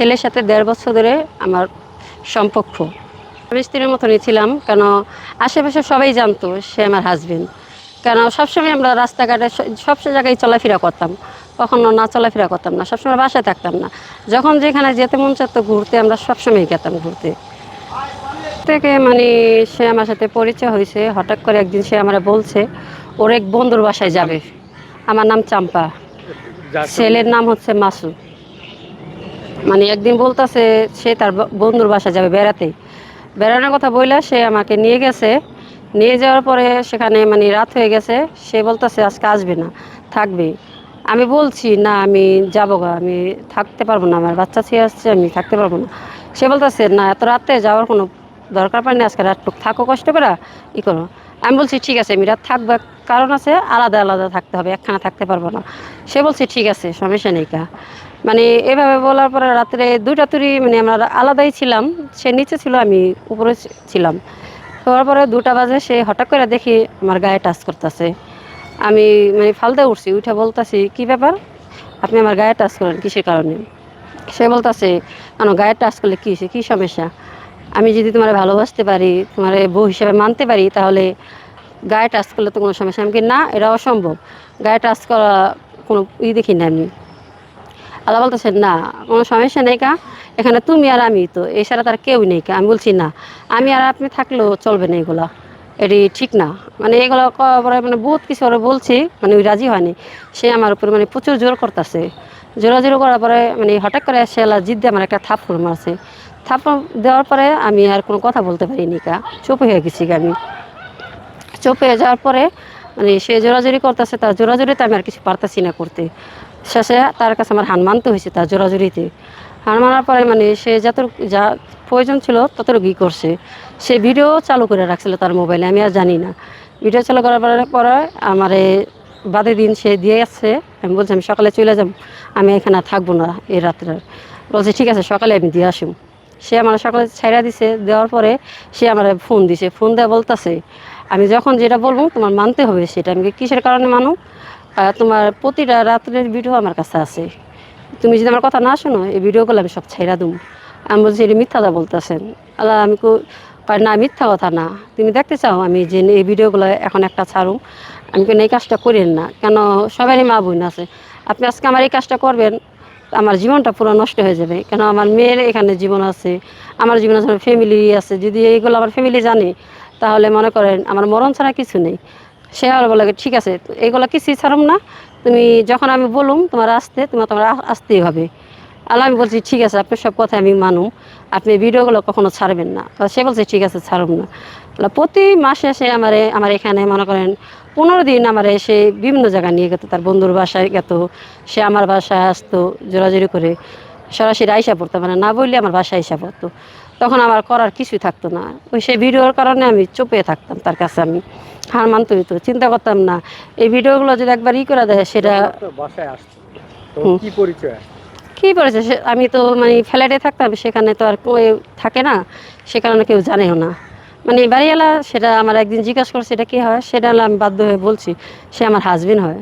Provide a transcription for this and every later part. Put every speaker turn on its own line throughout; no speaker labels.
ছেলের সাথে দেড় বছর ধরে আমার সম্পর্ক। আমি স্ত্রীর মতনই ছিলাম কেন আশেপাশে সবাই জানতো সে আমার হাজবেন্ড কেন সবসময় আমরা রাস্তাঘাটে সব জায়গায় চলাফেরা করতাম কখনো না চলাফেরা করতাম না সবসময় বাসায় থাকতাম না। যখন যেখানে যেতে মন চাইতো ঘুরতে আমরা সবসময় গেতাম ঘুরতে। থেকে মানে সে আমার সাথে পরিচয় হয়েছে হঠাৎ করে একদিন সে আমার বলছে ওর এক বন্ধুর বাসায় যাবে। আমার নাম চাম্পা। ছেলের নাম হচ্ছে মাসুদ। মানে একদিন বলতেছে, সে তার বন্ধুর বাসা যাবে বেড়াতে। বেড়ানোর কথা বইলা সে আমাকে নিয়ে গেছে। নিয়ে যাওয়ার পরে সেখানে মানে রাত হয়ে গেছে। সে বলতেছে, আজকে আসবে না, থাকবে। আমি বলছি, না, আমি যাব গা, আমি থাকতে পারব না, আমার বাচ্চা ছেলে আসছে, আমি থাকতে পারব না। সে বলতেছে, না, এত রাতে যাওয়ার কোনো দরকার পড়ে না, আজকে রাতটুক থাকো, কষ্ট করে, ই করো। আমি বলছি, ঠিক আছে, আমি রাত থাকব। কারণ আছে, আলাদা আলাদা থাকতে হবে, একখানা থাকতে পারব না। সে বলছে, ঠিক আছে, সমস্যা নেই কা মানে এভাবে বলার পরে রাত্রে দুইটা তুরি মানে আমরা আলাদাই ছিলাম, সে নিচে ছিল, আমি উপরে ছিলাম। হওয়ার পরে দুটা বাজে, সে হঠাৎ করে দেখি আমার গায়ে টাচ করতেছে। আমি মানে ফালতে উঠছি, উঠে বলতেছি, কি ব্যাপার? আপনি আমার গায়ে টাচ করেন কিসের কারণে? সে বলতেছে কেন গায়ে টাচ করলে কী হয়েছে? কী সমস্যা? আমি যদি তোমার ভালোবাসতে পারি, তোমার বউ হিসেবে মানতে পারি, তাহলে গায়ে টাচ করলে তো কোনো সমস্যা আমি না, এটা অসম্ভব। গায়ে টাচ করা কোনো ই দেখি না আমি। আল্লাহ বলতেছেন, না, কোনো সমস্যা নেই কা। এখানে তুমি আর আমি তো এছাড়া তার কেউ নেই কা। আমি বলছি, না, আমি আর আপনি থাকলেও চলবে না এগুলা। এটি ঠিক না। মানে এগুলো মানে বহুত কিছু ওরা বলছি মানে ওই রাজি হয়নি। সে আমার উপরে মানে প্রচুর জোর করতেছে। জোরাজোর করার পরে মানে হঠাৎ করে সে আল্লাহ জিদ দিয়ে আমার একটা থাপ্পড় মারছে। থাপ্পড় দেওয়ার পরে আমি আর কোনো কথা বলতে পারিনি কা। চুপ হয়ে গেছি আমি। চুপ হয়ে যাওয়ার পরে মানে সে জোরাজোরি করতেছে, তার জোরাজোরিতে আমি আর কিছু পারতেছি না করতে। শেষে তার কাছে আমার হান মানতে হয়েছে, তার জোরাজোরিতে। হান মানার পরে মানে সে যত যা প্রয়োজন ছিল ততটুকু ই করছে। সে ভিডিও চালু করে রাখছিল তার মোবাইলে আমি আর জানি না। ভিডিও চালু করার পরে আমার বাদে দিন সে দিয়ে আসছে আমি বলছি, আমি সকালে চলে যাব, আমি এখানে থাকব না এই রাত্রে। বলছে, ঠিক আছে, সকালে আমি দিয়ে আসুন সে আমার সকালে ছাইরা দিছে, দেওয়ার পরে সে আমার ফোন দিছে। ফোন দেওয়া বলতেছে, আমি যখন যেটা বলব তোমার মানতে হবে, সেটা আমি কিসের কারণে মানো? তোমার প্রতিটা রাত্রের ভিডিও আমার কাছে আছে। তুমি যদি আমার কথা না শোনো, এই ভিডিওগুলো আমি সব ছাইরা দুম। আমি বলছি, এটা মিথ্যাটা বলতেছেন। আল্লাহ, আমি না, মিথ্যা কথা না। তুমি দেখতে চাও আমি যে এই ভিডিওগুলো এখন একটা ছাড়ুম। আমি কেন এই কাজটা করেন না? কেন সবারই মা বোন আছে? আপনি আজকে আমার এই কাজটা করবেন, আমার জীবনটা পুরো নষ্ট হয়ে যাবে। কেন আমার মেয়ের এখানে জীবন আছে, আমার জীবন আছে ফ্যামিলি আছে, যদি এইগুলো আমার ফ্যামিলি জানে, তাহলে মনে করেন আমার মরণ ছাড়া কিছু নেই। সে আর বলে, ঠিক আছে এইগুলো কিছুই ছাড়ুম না? তুমি যখন আমি বলুম, তোমার আসতে, তোমার তোমার আসতেই হবে। আল্লাহ আমি বলছি, ঠিক আছে, আপনার সব কথা আমি মানুম আপনি ভিডিওগুলো কখনো ছাড়বেন না। সে বলছে, ঠিক আছে, ছাড়ুম না। প্রতি মাসে এসে আমার আমার এখানে, মনে করেন, পনেরো দিন আমার এসে বিভিন্ন জায়গায় নিয়ে গেত। তার বন্ধুর বাসায় গেত, সে আমার বাসায় আসতো, জোরাজোরি করে। সরাসরি আইসা পড়তো মানে না বললে আমার বাসায় আইসা পড়তো। তখন আমার করার কিছুই থাকতো না। ওই সেই ভিডিওর কারণে আমি চোপে থাকতাম তার কাছে আমি। হার মানতে হইতো চিন্তা করতাম না। এই ভিডিওগুলো যদি একবার ই করে দেয় সেটা।
কি পরিচয়?
কী সে আমি তো মানে ফ্ল্যাটে থাকতাম সেখানে তো আর কেউ থাকে না। সে কারণে কেউ জানেও না। মানে বাড়িওয়ালা সেটা আমার একদিন জিজ্ঞাসা করছে এটা কী হয়? সেটা আমি বাধ্য হয়ে বলছি সে আমার হাজবেন্ড হয়।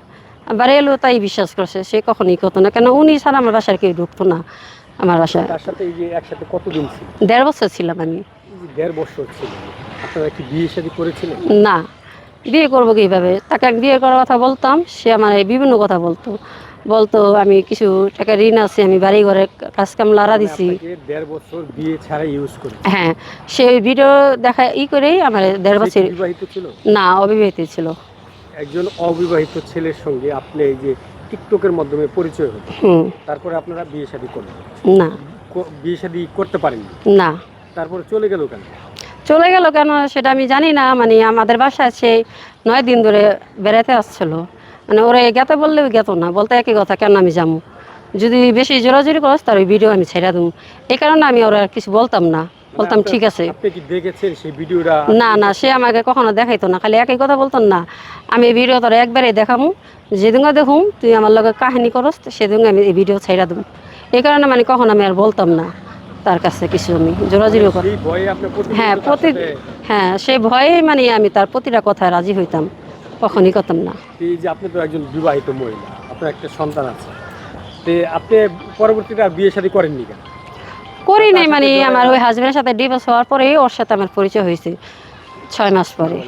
বাড়িওয়ালাও তাই বিশ্বাস করছে সে কখনই করতো না। কেন? উনি ছাড়া আমার বাসার কেউ ঢুকতো না। আমার বাসায়।
তার সাথে এই যে একসাথে কতদিন ছিল
দেড় বছর ছিলাম আমি।
দেড় বছর ছিল আপনারা কি বিয়ে শাদী করেছিলেন?
না বিয়ে করব কীভাবে? তাকে এক বিয়ে করার কথা বলতাম সে আমার বিভিন্ন কথা বলতো। বলতো আমি কিছু টাকা ঋণ আছে আমি বাড়ি ঘরে কাজ কাম লাড়া
মানে
দিছি।
আপনাকে দেড় বছর বিয়ে ছাড়া ইউজ করে
হ্যাঁ সে ভিডিও দেখা ই করেই আমার দেড় বছর
বিবাহিত ছিল?
না অবিবাহিত ছিল।
একজন অবিবাহিত ছেলের সঙ্গে আপনি এই যে টিকটকের মাধ্যমে পরিচয় হতো। তারপরে আপনারা বিয়ে শাদী করলেন।
না।
বিয়ে শাদী করতে পারেননি?
না।
তারপরে চলে গেল কেন?
চলে গেল কেন সেটা আমি জানি না মানে আমাদের বাসায় সে নয় দিন ধরে বেড়াতে আসছিল। মানে ওরা গেতে বললেও গেত না বলতে একই কথা কেন আমি যাব? যদি বেশি জোরাজোরি করস তার ওই ভিডিও আমি ছেড়ে দেবো। এই কারণে আমি ওরা আর কিছু বলতাম না। বলতাম
মানে
ঠিক আছে।
আপনি কি দেখেছেন সেই ভিডিওটা?
না না সে আমাকে কখনো দেখাইতো না খালি একই কথা বলতো না আমি এই ভিডিও তোর একবারে দেখামু যেদিন দেখুম তুই আমার লগে কাহিনী করস সেদিন আমি এই ভিডিও ছাইরা দেবো। এই কারণে মানে কখন আমি আর বলতাম না তার কাছে কিছু আমি জোরাজুরিও কর।
ভয়ে আপনার প্রতিনিয়ত
হ্যাঁ প্রতি হ্যাঁ সে ভয়ে মানে আমি তার প্রতিটা কথায় রাজি হইতাম কখনই করতাম না।
এই যে আপনি তো একজন বিবাহিত মহিলা আপনার একটা সন্তান আছে তে আপনি পরবর্তীতে আর বিয়ে শাদী করেননি কেন?
করি নাই মানে আমার ওই হাজবেন্ডের সাথে ডিভোর্স হওয়ার পরেই ওর সাথে আমার পরিচয় হয়েছে ছয় মাস পরে।